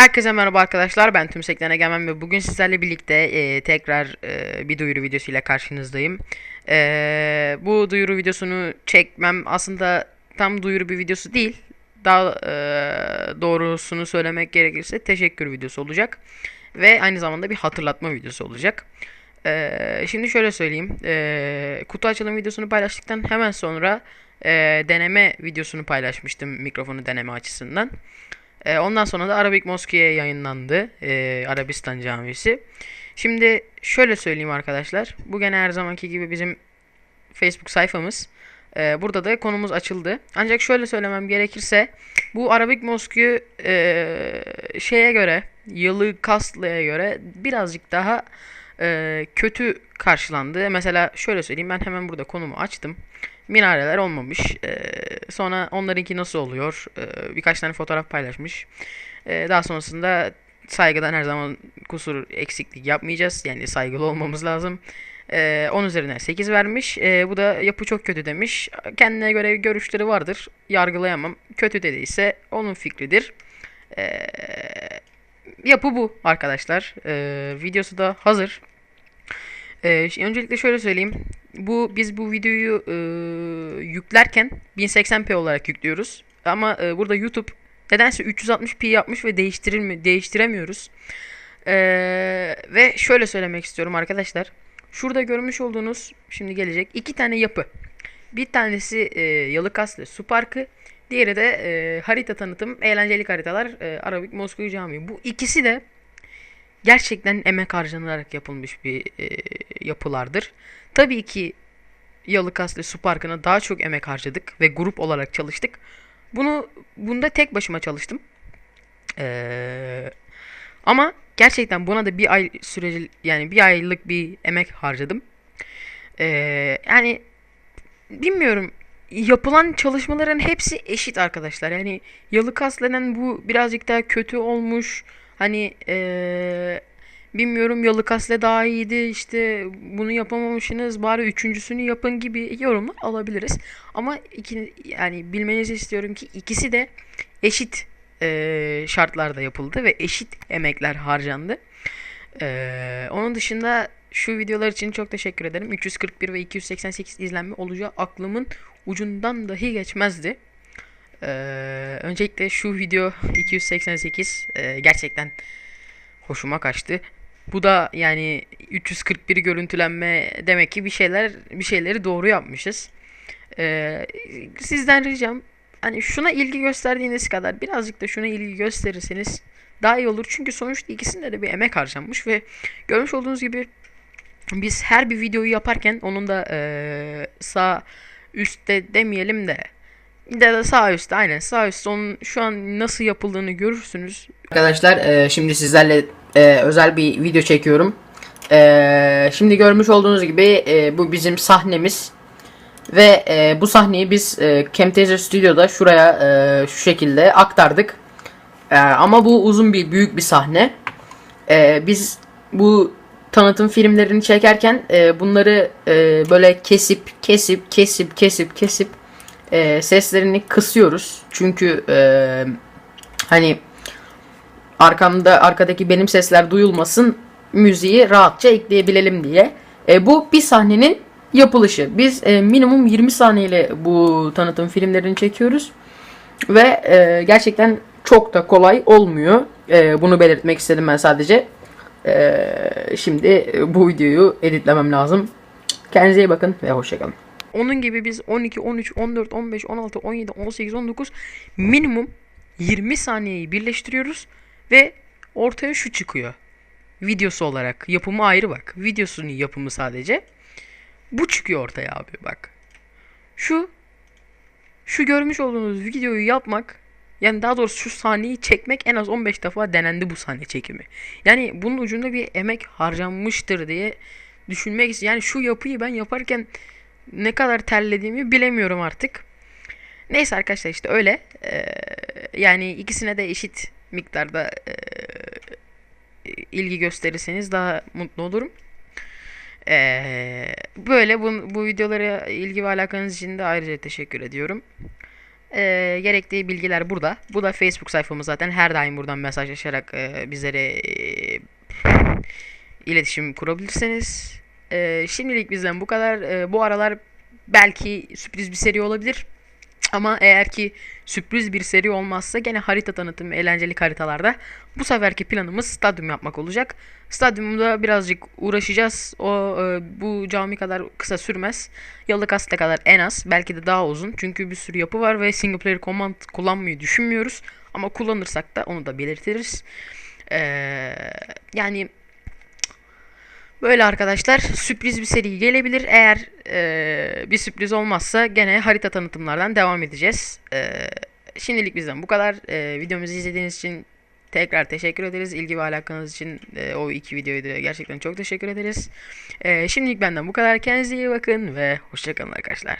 Herkese merhaba arkadaşlar ben Tümsekten Egemen ve bugün sizlerle birlikte e, tekrar e, bir duyuru videosuyla karşınızdayım. E, bu duyuru videosunu çekmem aslında tam duyuru bir videosu değil. Daha e, doğrusunu söylemek gerekirse teşekkür videosu olacak. Ve aynı zamanda bir hatırlatma videosu olacak. E, şimdi şöyle söyleyeyim. E, kutu açılım videosunu paylaştıktan hemen sonra e, deneme videosunu paylaşmıştım mikrofonu deneme açısından. E, ondan sonra da Arabik Moski'ye yayınlandı. E, Arabistan Camisi. Şimdi şöyle söyleyeyim arkadaşlar. Bu gene her zamanki gibi bizim Facebook sayfamız. E, burada da konumuz açıldı. Ancak şöyle söylemem gerekirse bu Arabik Moskü e, şeye göre Yalı Kaslı'ya göre birazcık daha e, kötü karşılandı. Mesela şöyle söyleyeyim ben hemen burada konumu açtım. Minareler olmamış. E, sonra onlarınki nasıl oluyor? E, birkaç tane fotoğraf paylaşmış. E, daha sonrasında saygıdan her zaman kusur eksiklik yapmayacağız. Yani saygılı olmamız lazım. E, 10 üzerinden 8 vermiş. E, bu da yapı çok kötü demiş. Kendine göre görüşleri vardır. Yargılayamam. Kötü dediyse onun fikridir. E, yapı bu arkadaşlar. E, videosu da hazır. Ş- öncelikle şöyle söyleyeyim. Bu biz bu videoyu e, yüklerken 1080p olarak yüklüyoruz. Ama e, burada YouTube nedense 360p yapmış ve değiştirilmi değiştiremiyoruz. Ee, ve şöyle söylemek istiyorum arkadaşlar. Şurada görmüş olduğunuz şimdi gelecek iki tane yapı. Bir tanesi e, Yalıkaslı Su Parkı. Diğeri de e, harita tanıtım, eğlencelik haritalar, e, Arabik Moskova Camii. Bu ikisi de gerçekten emek harcanarak yapılmış bir e, yapılardır. Tabii ki Yalıkaslı Su Parkı'na daha çok emek harcadık ve grup olarak çalıştık. Bunu bunda tek başıma çalıştım. Ee, ama gerçekten buna da bir ay süreci yani bir aylık bir emek harcadım. Ee, yani bilmiyorum yapılan çalışmaların hepsi eşit arkadaşlar. Yani Yalıkas denen bu birazcık daha kötü olmuş. Hani eee, bilmiyorum Yalıkasle daha iyiydi işte bunu yapamamışsınız bari üçüncüsünü yapın gibi yorumlar alabiliriz. Ama iki, yani bilmenizi istiyorum ki ikisi de eşit eee, şartlarda yapıldı ve eşit emekler harcandı. Eee, onun dışında şu videolar için çok teşekkür ederim. 341 ve 288 izlenme olacağı aklımın ucundan dahi geçmezdi. Ee, öncelikle şu video 288 e, gerçekten hoşuma kaçtı. Bu da yani 341 görüntülenme demek ki bir şeyler bir şeyleri doğru yapmışız. Ee, sizden ricam hani şuna ilgi gösterdiğiniz kadar birazcık da şuna ilgi gösterirseniz daha iyi olur. Çünkü sonuçta ikisinde de bir emek harcanmış ve görmüş olduğunuz gibi biz her bir videoyu yaparken onun da eee, sağ üstte demeyelim de ya da sağ üstte aynen sağ üstte onun şu an nasıl yapıldığını görürsünüz. Arkadaşlar e, şimdi sizlerle e, özel bir video çekiyorum. E, şimdi görmüş olduğunuz gibi e, bu bizim sahnemiz. Ve e, bu sahneyi biz e, Camtasia Studio'da şuraya e, şu şekilde aktardık. E, ama bu uzun bir büyük bir sahne. E, biz bu tanıtım filmlerini çekerken e, bunları e, böyle kesip kesip kesip kesip kesip e, seslerini kısıyoruz. Çünkü e, hani arkamda arkadaki benim sesler duyulmasın müziği rahatça ekleyebilelim diye. E, bu bir sahnenin yapılışı. Biz e, minimum 20 saniyeyle bu tanıtım filmlerini çekiyoruz. Ve e, gerçekten çok da kolay olmuyor. E, bunu belirtmek istedim ben sadece. E, şimdi bu videoyu editlemem lazım. Kendinize iyi bakın ve hoşçakalın. Onun gibi biz 12, 13, 14, 15, 16, 17, 18, 19 minimum 20 saniyeyi birleştiriyoruz ve ortaya şu çıkıyor. Videosu olarak yapımı ayrı bak. Videosunun yapımı sadece. Bu çıkıyor ortaya abi bak. Şu şu görmüş olduğunuz videoyu yapmak yani daha doğrusu şu sahneyi çekmek en az 15 defa denendi bu sahne çekimi. Yani bunun ucunda bir emek harcanmıştır diye düşünmek istiyorum. Yani şu yapıyı ben yaparken ne kadar terlediğimi bilemiyorum artık. Neyse arkadaşlar işte öyle. Ee, yani ikisine de eşit miktarda e, ilgi gösterirseniz daha mutlu olurum. Ee, böyle bu, bu videolara ilgi ve alakanız için de ayrıca teşekkür ediyorum. Ee, gerekli bilgiler burada. Bu da Facebook sayfamız zaten. Her daim buradan mesajlaşarak e, bizlere e, iletişim kurabilirsiniz. Ee, şimdilik bizden bu kadar. Ee, bu aralar belki sürpriz bir seri olabilir. Ama eğer ki sürpriz bir seri olmazsa gene harita tanıtımı eğlenceli haritalarda bu seferki planımız stadyum yapmak olacak. Stadyumda birazcık uğraşacağız. O e, bu cami kadar kısa sürmez. Yıllık asite kadar en az. Belki de daha uzun. Çünkü bir sürü yapı var ve single player command kullanmayı düşünmüyoruz. Ama kullanırsak da onu da belirtiriz. Ee, yani Böyle arkadaşlar sürpriz bir seri gelebilir. Eğer e, bir sürpriz olmazsa gene harita tanıtımlardan devam edeceğiz. E, şimdilik bizden bu kadar. E, videomuzu izlediğiniz için tekrar teşekkür ederiz. İlgi ve alakanız için e, o iki videoyu da gerçekten çok teşekkür ederiz. E, şimdilik benden bu kadar. Kendinize iyi bakın ve hoşçakalın arkadaşlar.